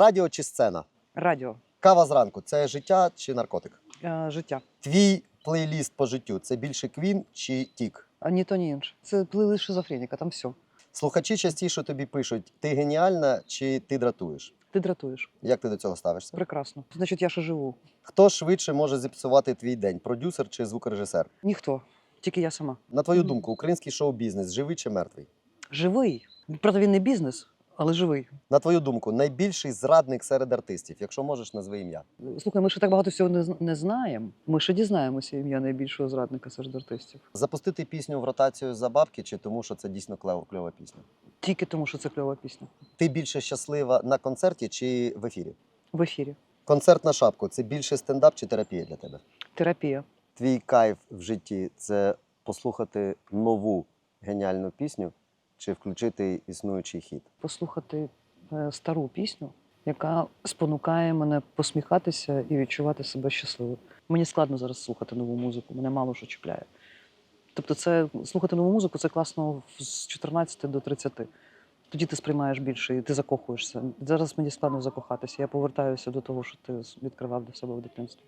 Радіо чи сцена? Радіо, Кава зранку це життя чи наркотик? е, життя. Твій плейліст по життю це більше квін чи тік? А ні то, ні інше. Це плейлист шизофреніка, там все. Слухачі частіше тобі пишуть: ти геніальна чи ти дратуєш? Ти дратуєш. Як ти до цього ставишся? Прекрасно. Значить, я ще живу. Хто швидше може зіпсувати твій день? Продюсер чи звукорежисер? Ніхто, тільки я сама. На твою думку, український шоу-бізнес живий чи мертвий? Живий. Правда, він не бізнес, але живий. На твою думку, найбільший зрадник серед артистів, якщо можеш, назви ім'я. Слухай, ми ще так багато всього не, зн- не знаємо. Ми ще дізнаємося ім'я найбільшого зрадника серед артистів. Запустити пісню в ротацію за бабки чи тому, що це дійсно клево- кльова пісня? Тільки тому, що це кльова пісня. Ти більше щаслива на концерті чи в ефірі? В ефірі. Концерт на шапку це більше стендап чи терапія для тебе? Терапія. Твій кайф в житті це послухати нову геніальну пісню чи включити існуючий хіт. Послухати е, стару пісню, яка спонукає мене посміхатися і відчувати себе щасливою. Мені складно зараз слухати нову музику, мене мало що чіпляє. Тобто, це слухати нову музику це класно з 14 до 30. Тоді ти сприймаєш більше і ти закохуєшся. Зараз мені складно закохатися. Я повертаюся до того, що ти відкривав для себе в дитинстві.